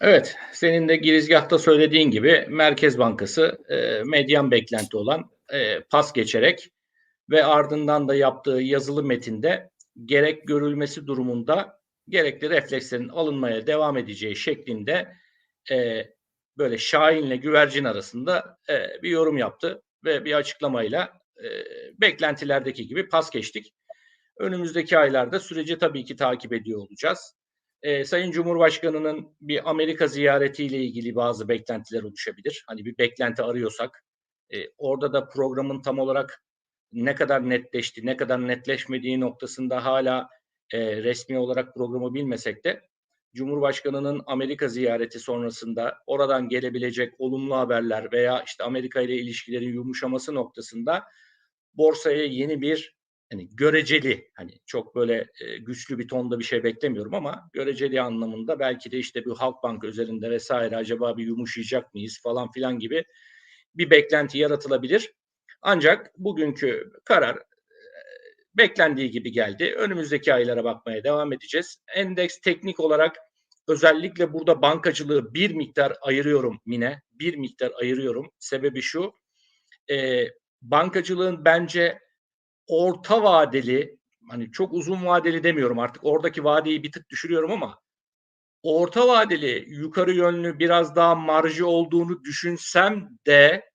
Evet, senin de girizgahta söylediğin gibi Merkez Bankası e, medyan beklenti olan e, pas geçerek ve ardından da yaptığı yazılı metinde gerek görülmesi durumunda gerekli reflekslerin alınmaya devam edeceği şeklinde e, böyle Şahin'le güvercin arasında e, bir yorum yaptı ve bir açıklamayla beklentilerdeki gibi pas geçtik. Önümüzdeki aylarda süreci tabii ki takip ediyor olacağız. Ee, Sayın Cumhurbaşkanı'nın bir Amerika ziyaretiyle ilgili bazı beklentiler oluşabilir. Hani bir beklenti arıyorsak e, orada da programın tam olarak ne kadar netleşti, ne kadar netleşmediği noktasında hala e, resmi olarak programı bilmesek de Cumhurbaşkanı'nın Amerika ziyareti sonrasında oradan gelebilecek olumlu haberler veya işte Amerika ile ilişkilerin yumuşaması noktasında borsaya yeni bir hani göreceli hani çok böyle e, güçlü bir tonda bir şey beklemiyorum ama göreceli anlamında belki de işte bir Halkbank üzerinde vesaire acaba bir yumuşayacak mıyız falan filan gibi bir beklenti yaratılabilir. Ancak bugünkü karar e, beklendiği gibi geldi. Önümüzdeki aylara bakmaya devam edeceğiz. Endeks teknik olarak özellikle burada bankacılığı bir miktar ayırıyorum Mine. Bir miktar ayırıyorum. Sebebi şu. E, bankacılığın bence orta vadeli hani çok uzun vadeli demiyorum artık oradaki vadeyi bir tık düşürüyorum ama orta vadeli yukarı yönlü biraz daha marjı olduğunu düşünsem de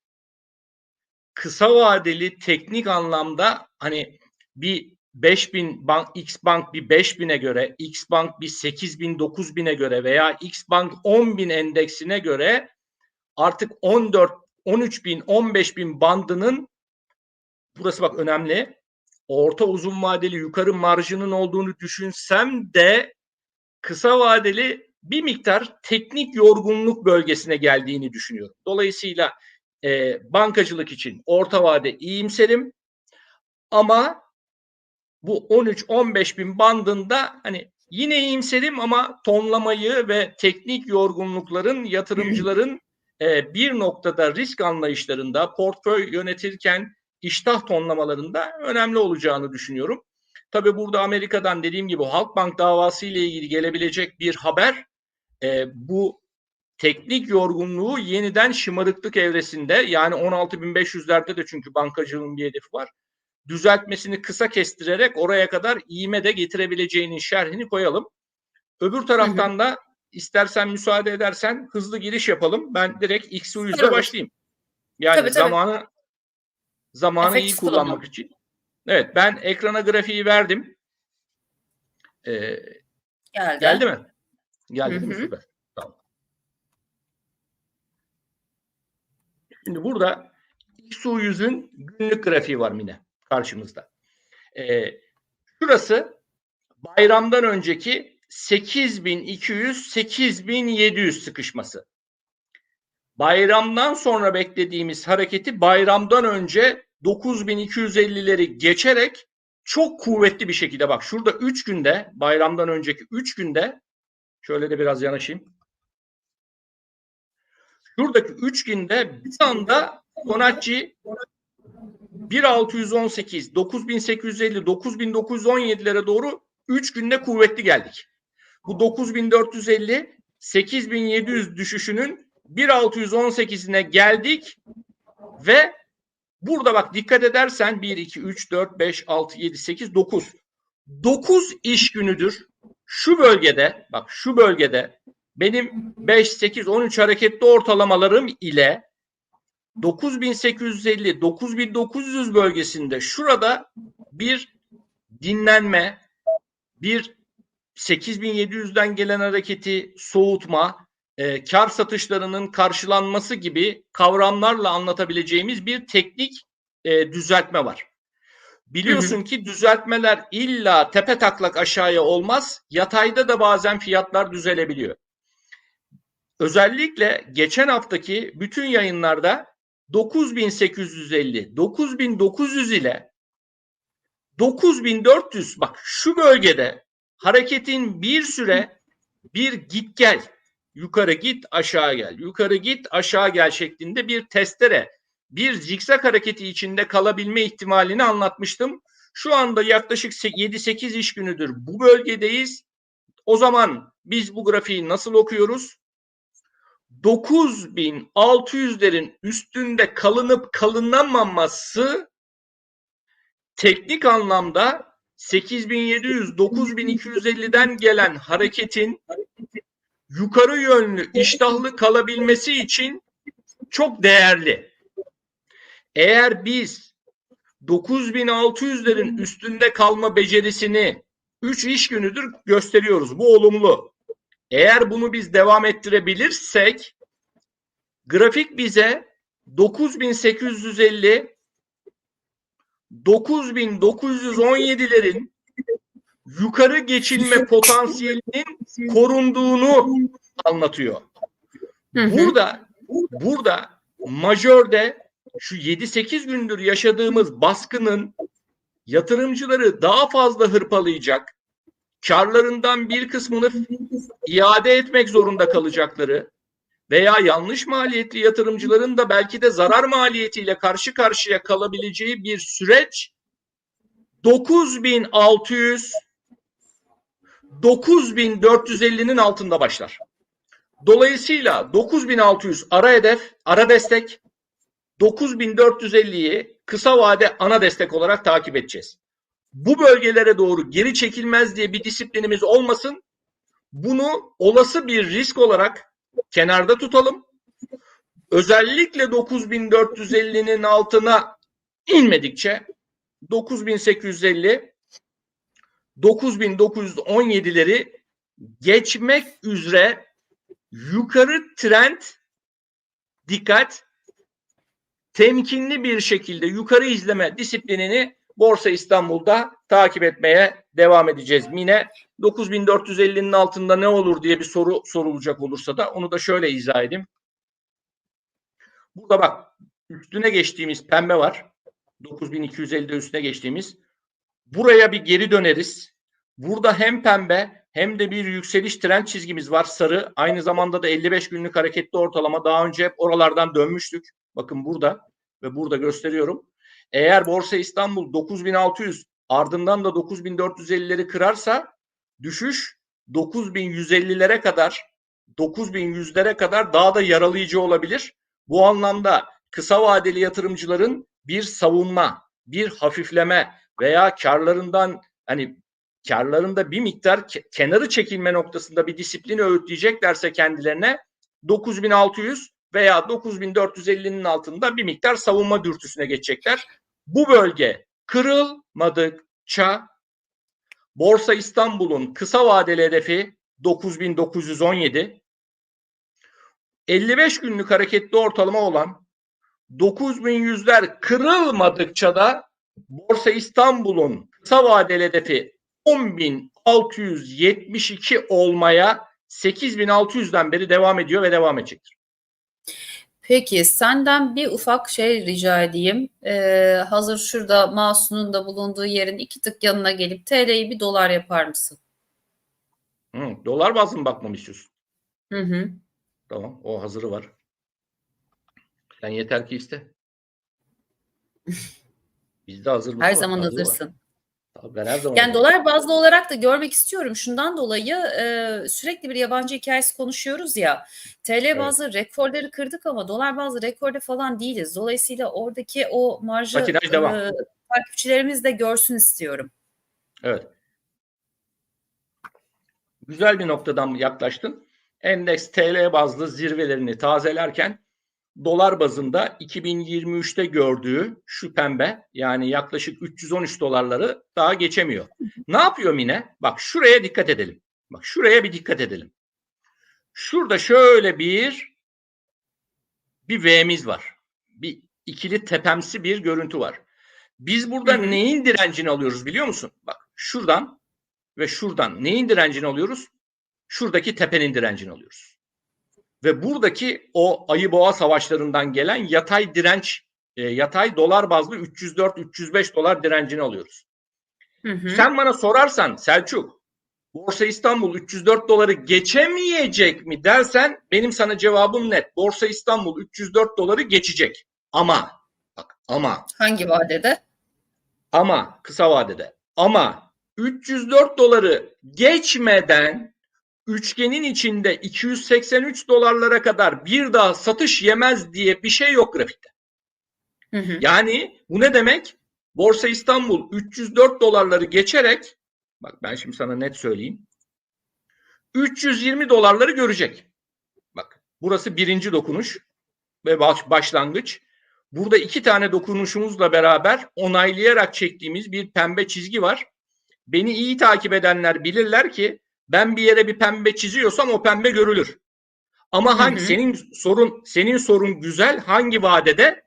kısa vadeli teknik anlamda hani bir 5000 bank X bank bir 5000'e göre, X bank bir 8000 9000'e göre veya X bank 10000 endeksine göre artık 14 13000 15000 bandının burası bak önemli orta uzun vadeli yukarı marjının olduğunu düşünsem de kısa vadeli bir miktar teknik yorgunluk bölgesine geldiğini düşünüyorum. Dolayısıyla e, bankacılık için orta vade iyimserim ama bu 13-15 bin bandında hani yine iyimserim ama tonlamayı ve teknik yorgunlukların yatırımcıların e, bir noktada risk anlayışlarında portföy yönetirken iştah tonlamalarında önemli olacağını düşünüyorum. Tabi burada Amerika'dan dediğim gibi Halkbank davası ile ilgili gelebilecek bir haber e, bu teknik yorgunluğu yeniden şımarıklık evresinde yani 16.500'lerde de çünkü bankacılığın bir hedefi var. Düzeltmesini kısa kestirerek oraya kadar iğme de getirebileceğinin şerhini koyalım. Öbür taraftan hı hı. da istersen müsaade edersen hızlı giriş yapalım. Ben direkt XU100'de başlayayım. Yani tabii, tabii. Zamanı Efekt iyi kullanmak için. Evet ben ekrana grafiği verdim. Ee, geldi. Geldi mi? Geldi değil mi? Süper. Tamam. Şimdi burada XU100'ün günlük grafiği var Mine karşımızda. Ee, şurası bayramdan önceki 8200-8700 sıkışması. Bayramdan sonra beklediğimiz hareketi bayramdan önce 9250'leri geçerek çok kuvvetli bir şekilde bak şurada 3 günde bayramdan önceki 3 günde şöyle de biraz yanaşayım. Şuradaki 3 günde bir anda Konakçı 1618, 9850, 9917'lere doğru 3 günde kuvvetli geldik. Bu 9450, 8700 düşüşünün 1618'ine geldik ve Burada bak dikkat edersen 1, 2, 3, 4, 5, 6, 7, 8, 9. 9 iş günüdür şu bölgede bak şu bölgede benim 5, 8, 13 hareketli ortalamalarım ile 9850, 9900 bölgesinde şurada bir dinlenme, bir 8700'den gelen hareketi soğutma, e, kar satışlarının karşılanması gibi kavramlarla anlatabileceğimiz bir teknik e, düzeltme var. Biliyorsun hı hı. ki düzeltmeler illa tepe taklak aşağıya olmaz. Yatayda da bazen fiyatlar düzelebiliyor. Özellikle geçen haftaki bütün yayınlarda 9850, 9900 ile 9400 bak şu bölgede hareketin bir süre bir git gel yukarı git aşağı gel, yukarı git aşağı gel şeklinde bir testere, bir zikzak hareketi içinde kalabilme ihtimalini anlatmıştım. Şu anda yaklaşık 7-8 iş günüdür bu bölgedeyiz. O zaman biz bu grafiği nasıl okuyoruz? 9600'lerin üstünde kalınıp kalınamaması teknik anlamda 8700 9250'den gelen hareketin yukarı yönlü iştahlı kalabilmesi için çok değerli. Eğer biz 9600'lerin üstünde kalma becerisini 3 iş günüdür gösteriyoruz. Bu olumlu. Eğer bunu biz devam ettirebilirsek grafik bize 9850 9917'lerin yukarı geçilme potansiyelinin korunduğunu anlatıyor. Hı hı. Burada burada majörde şu 7-8 gündür yaşadığımız baskının yatırımcıları daha fazla hırpalayacak, karlarından bir kısmını iade etmek zorunda kalacakları veya yanlış maliyetli yatırımcıların da belki de zarar maliyetiyle karşı karşıya kalabileceği bir süreç 9600 9450'nin altında başlar. Dolayısıyla 9600 ara hedef, ara destek, 9450'yi kısa vade ana destek olarak takip edeceğiz. Bu bölgelere doğru geri çekilmez diye bir disiplinimiz olmasın. Bunu olası bir risk olarak kenarda tutalım. Özellikle 9450'nin altına inmedikçe 9850 9917'leri geçmek üzere yukarı trend dikkat temkinli bir şekilde yukarı izleme disiplinini Borsa İstanbul'da takip etmeye devam edeceğiz. Yine 9450'nin altında ne olur diye bir soru sorulacak olursa da onu da şöyle izah edeyim. Burada bak üstüne geçtiğimiz pembe var. 9250'de üstüne geçtiğimiz. Buraya bir geri döneriz. Burada hem pembe hem de bir yükseliş trend çizgimiz var sarı. Aynı zamanda da 55 günlük hareketli ortalama. Daha önce hep oralardan dönmüştük. Bakın burada ve burada gösteriyorum. Eğer Borsa İstanbul 9600 ardından da 9450'leri kırarsa düşüş 9150'lere kadar 9100'lere kadar daha da yaralayıcı olabilir. Bu anlamda kısa vadeli yatırımcıların bir savunma, bir hafifleme veya karlarından hani karlarında bir miktar ke- kenarı çekilme noktasında bir disiplini öğütleyeceklerse kendilerine 9600 veya 9450'nin altında bir miktar savunma dürtüsüne geçecekler. Bu bölge kırılmadıkça Borsa İstanbul'un kısa vadeli hedefi 9917 55 günlük hareketli ortalama olan 9100'ler kırılmadıkça da Borsa İstanbul'un kısa vadeli hedefi 10.672 olmaya 8.600'den beri devam ediyor ve devam edecektir. Peki senden bir ufak şey rica edeyim. Ee, hazır şurada Masu'nun da bulunduğu yerin iki tık yanına gelip TL'yi bir dolar yapar mısın? Hı, dolar bazlı mı bakmamı istiyorsun? Hı hı. Tamam o hazırı var. Sen yeter ki iste. Bizde hazır Her var, zaman hazır var. Ben her zaman Yani dolar bazlı olarak da görmek istiyorum. Şundan dolayı e, sürekli bir yabancı hikayesi konuşuyoruz ya. TL bazlı rekorları kırdık ama dolar bazlı rekorda falan değiliz. Dolayısıyla oradaki o marjı devam. e, takipçilerimiz de görsün istiyorum. Evet. Güzel bir noktadan yaklaştın. Endeks TL bazlı zirvelerini tazelerken dolar bazında 2023'te gördüğü şu pembe yani yaklaşık 313 dolarları daha geçemiyor. Ne yapıyor Mine? Bak şuraya dikkat edelim. Bak şuraya bir dikkat edelim. Şurada şöyle bir bir V'miz var. Bir ikili tepemsi bir görüntü var. Biz burada neyin direncini alıyoruz biliyor musun? Bak şuradan ve şuradan neyin direncini alıyoruz? Şuradaki tepenin direncini alıyoruz. Ve buradaki o ayı boğa savaşlarından gelen yatay direnç, e, yatay dolar bazlı 304-305 dolar direncini alıyoruz. Hı hı. Sen bana sorarsan Selçuk, Borsa İstanbul 304 doları geçemeyecek mi dersen benim sana cevabım net. Borsa İstanbul 304 doları geçecek. Ama bak ama Hangi vadede? ama kısa vadede ama 304 doları geçmeden üçgenin içinde 283 dolarlara kadar bir daha satış yemez diye bir şey yok grafikte. Hı hı. Yani bu ne demek? Borsa İstanbul 304 dolarları geçerek bak ben şimdi sana net söyleyeyim. 320 dolarları görecek. Bak burası birinci dokunuş ve baş, başlangıç. Burada iki tane dokunuşumuzla beraber onaylayarak çektiğimiz bir pembe çizgi var. Beni iyi takip edenler bilirler ki ben bir yere bir pembe çiziyorsam o pembe görülür. Ama hangi Hı hı. senin sorun senin sorun güzel hangi vadede?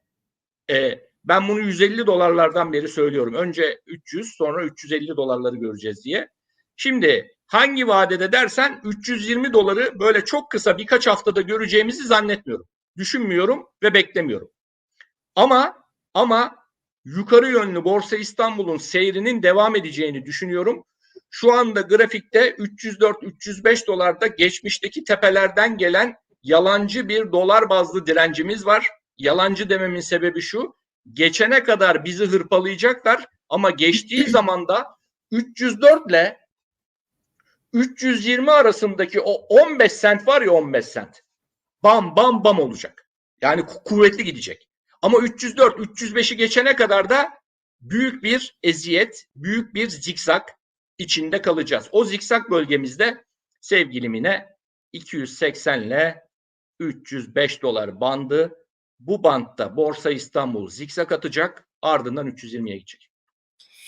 Ee, ben bunu 150 dolarlardan beri söylüyorum. Önce 300 sonra 350 dolarları göreceğiz diye. Şimdi hangi vadede dersen 320 doları böyle çok kısa birkaç haftada göreceğimizi zannetmiyorum. Düşünmüyorum ve beklemiyorum. Ama ama yukarı yönlü Borsa İstanbul'un seyrinin devam edeceğini düşünüyorum. Şu anda grafikte 304-305 dolarda geçmişteki tepelerden gelen yalancı bir dolar bazlı direncimiz var. Yalancı dememin sebebi şu. Geçene kadar bizi hırpalayacaklar ama geçtiği zaman da 304 ile 320 arasındaki o 15 sent var ya 15 sent. Bam bam bam olacak. Yani ku- kuvvetli gidecek. Ama 304 305'i geçene kadar da büyük bir eziyet, büyük bir zikzak içinde kalacağız. O zikzak bölgemizde sevgili Mine 280 ile 305 dolar bandı. Bu bantta Borsa İstanbul zikzak atacak ardından 320'ye gidecek.